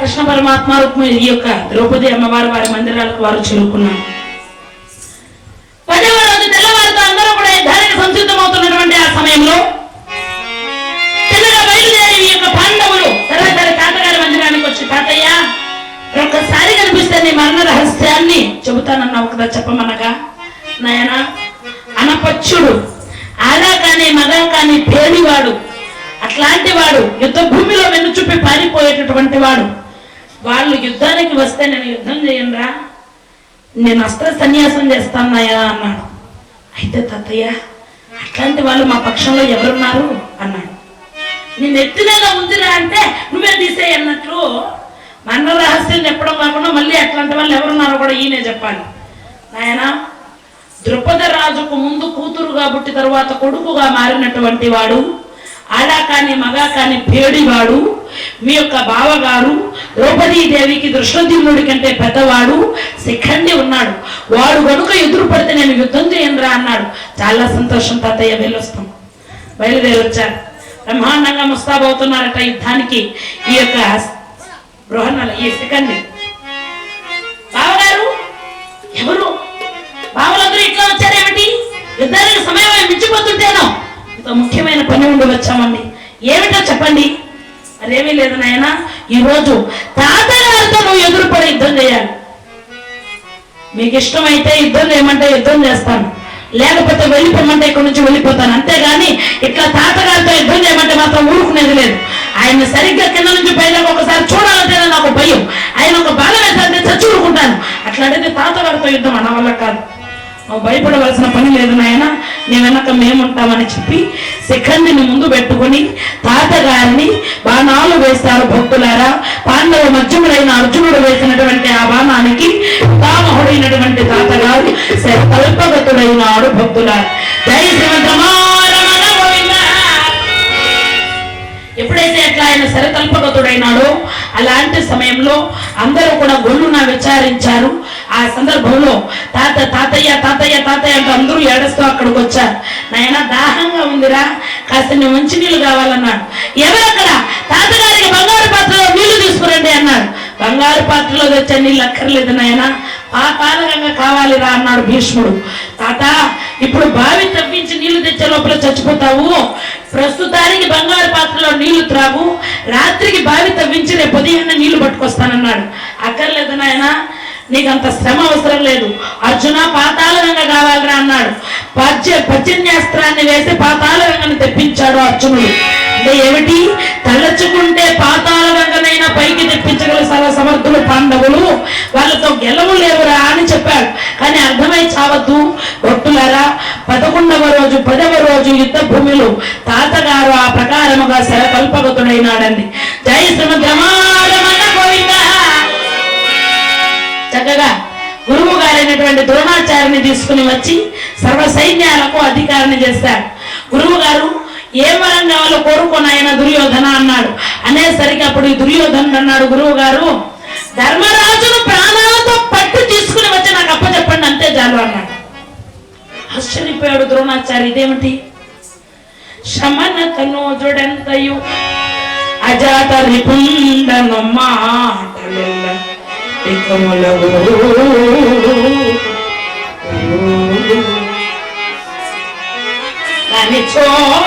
కృష్ణ పరమాత్మ ఈ యొక్క ద్రౌపది అమ్మవారి వారి మందిరాలకు వారు చేరుకున్నారు. మగా అట్లాంటి వాడు యుద్ధ భూమిలో వెన్ను చూపి పారిపోయేటటువంటి వాడు. వాళ్ళు యుద్ధానికి వస్తే నేను యుద్ధం చేయనురా నేను అస్త్ర సన్యాసం చేస్తానయ్యా అన్నాడు. అయితే తాతయ్య అట్లాంటి వాళ్ళు మా పక్షంలో ఎవరున్నారు? అన్నాడు. నేను ఎత్తునేలా ఉందిరా అంటే నువ్వే తీసేయి అన్నట్లు మన రహస్యం చెప్పడం కాకుండా మళ్ళీ అట్లాంటి వాళ్ళు ఎవరున్నారో కూడా ఈయనే చెప్పాలి. నాయనా ద్రుపద రాజుకు ముందు కూతురుగా పుట్టి తరువాత కొడుకుగా మారినటువంటి వాడు ఆడా కాని మగా కాని పేడివాడు మీ యొక్క బావగారు ద్రౌపదీదేవికి దృష్టద్యుమ్నుడి కంటే పెద్దవాడు శిఖండి ఉన్నాడు. వాడు గనుక ఎదురు పడితే నేను యుద్ధం చేయనురా అన్నాడు. చాలా సంతోషం తాతయ్య వెళ్ళొస్తాం. బయలుదేరి వచ్చారు బ్రహ్మాండంగా ముస్తాబవుతున్నారట యుద్ధానికి ఈ యొక్క బృహన్నల ఈ శిఖండి. చెప్పండి. అదేమీ లేదు నాయన. ఈరోజు తాతగారితో నువ్వు ఎదురుపడి యుద్ధం చేయాలి. మీకు ఇష్టమైతే యుద్ధం చేయమంటే యుద్ధం చేస్తాను. లేకపోతే వెళ్ళిపోమంటే ఇక్కడ నుంచి వెళ్ళిపోతాను. అంతేగాని ఇట్లా తాతగారితో యుద్ధం చేయమంటే మాత్రం ఊరుకునేది లేదు. ఆయన సరిగ్గా కింద నుంచి పైన ఒకసారి చూడాలంటేనే నాకు భయం. ఆయన ఒక బాధ వేసాలంటే చచ్చి ఊరుకుంటాను. అట్లాంటిది తాతగారితో యుద్ధం అన్న వల్ల కాదు. భయపడవలసిన పని లేదు నాయన. నీ వెనక మేముంటామని చెప్పి శిఖండిని ముందు పెట్టుకుని తాతగారిని బాణాలు వేస్తారు భక్తులారా. పాండవ మధ్యములైన అర్జునుడు వేసినటువంటి ఆ బాణానికి పితామహుడైనటువంటి తాతగారు కల్పగతుడైనాడు భక్తులారా. జై ఎప్పుడైతే అట్లా ఆయన సరకల్పగతుడైనాడో అలాంటి సమయంలో అందరూ కూడా గొల్లున విచారించారు. ఆ సందర్భంలో తాత తాతయ్య తాతయ్య తాతయ్య అంటూ అందరూ ఏడుస్తూ అక్కడికి వచ్చారు. నాయన దాహంగా ఉందిరా కాస్త నీ మంచి నీళ్ళు కావాలన్నాడు. ఎవరక్కడ తాతగారికి బంగారు పాత్రలో నీళ్ళు తీసుకురండి అన్నాడు. బంగారు పాత్రలో తెచ్చే నీళ్ళు అక్కర్లేదు నాయన పాతాళంగా కావాలిరా అన్నాడు భీష్ముడు. తాత ఇప్పుడు బావి తప్పించి నీళ్ళు తెచ్చే లోపల చచ్చిపోతావు. ప్రస్తుతానికి బంగారు పాత్రలో నీళ్ళు త్రాగు. రాత్రికి బావి తవ్వించి రేపు ఉదయాన్నే నీళ్ళు పట్టుకొస్తానన్నాడు. అక్కర్లేదు నాయనా నీకు అంత శ్రమ అవసరం లేదు. అర్జున పాతాల వెంగ కావాలరా అన్నాడు. పద్య పద్యన్యాస్త్రాన్ని వేసి పాతాళంగాను తెప్పించాడు అర్జునుడు. అంటే ఏమిటి? తలచుకుంటే పాతాళంగానైనా పైకి తెప్పించగల సర్వ సమర్థులు పాండవులు. వాళ్ళతో గెలవు లేవురా అని చెప్పాడు. కానీ అర్థమై చావద్దు. భక్తులారా పదకొండవ రోజు పదవ రోజు యుద్ధ భూమిలో తాతగారు ఆ ప్రకారముగా శరకల్పగతుడైనాడండి జై శ్రీమద్రమా గురువు ద్రోణాచార్యని తీసుకుని వచ్చి సర్వ సైన్యాలకు అధికారిని చేశారు. గురువు గారు ఏ వరం కావాలో కోరుకొని ఆయన దుర్యోధన అన్నాడు. అనేసరికి అప్పుడు ఈ దుర్యోధనుడు అన్నాడు గురువు గారు ధర్మరాజును ప్రాణాలతో పట్టు తీసుకుని వచ్చి నాకు అప్పచెప్పండి అంతే చాలు అన్నాడు. ఆశ్చర్యపోయాడు ద్రోణాచార్య ఇదేమిటి? శమన తనోజుడంతయు అజాత నిపుండను మాటలు ఇకములవు. కానిచో వినుమతని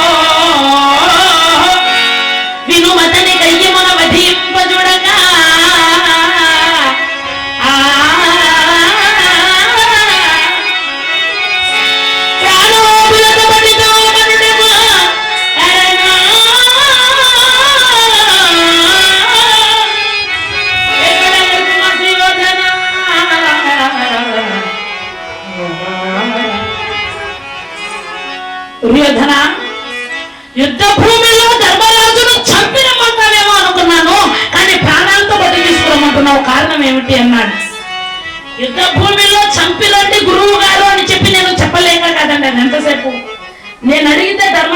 దుర్యోధన యుద్ధ భూమిలో ధర్మరాజును చంపినమంటావేమో అనుకున్నాను కానీ ప్రాణాలతో బట్టి తీసుకురమ్మంటున్నావు కారణం ఏమిటి అన్నాడు. యుద్ధ భూమిలో చంపిలండి గురువు గారు అని చెప్పి నేను చెప్పలేక కదండి ఎంతసేపు? నేను అడిగితే ధర్మ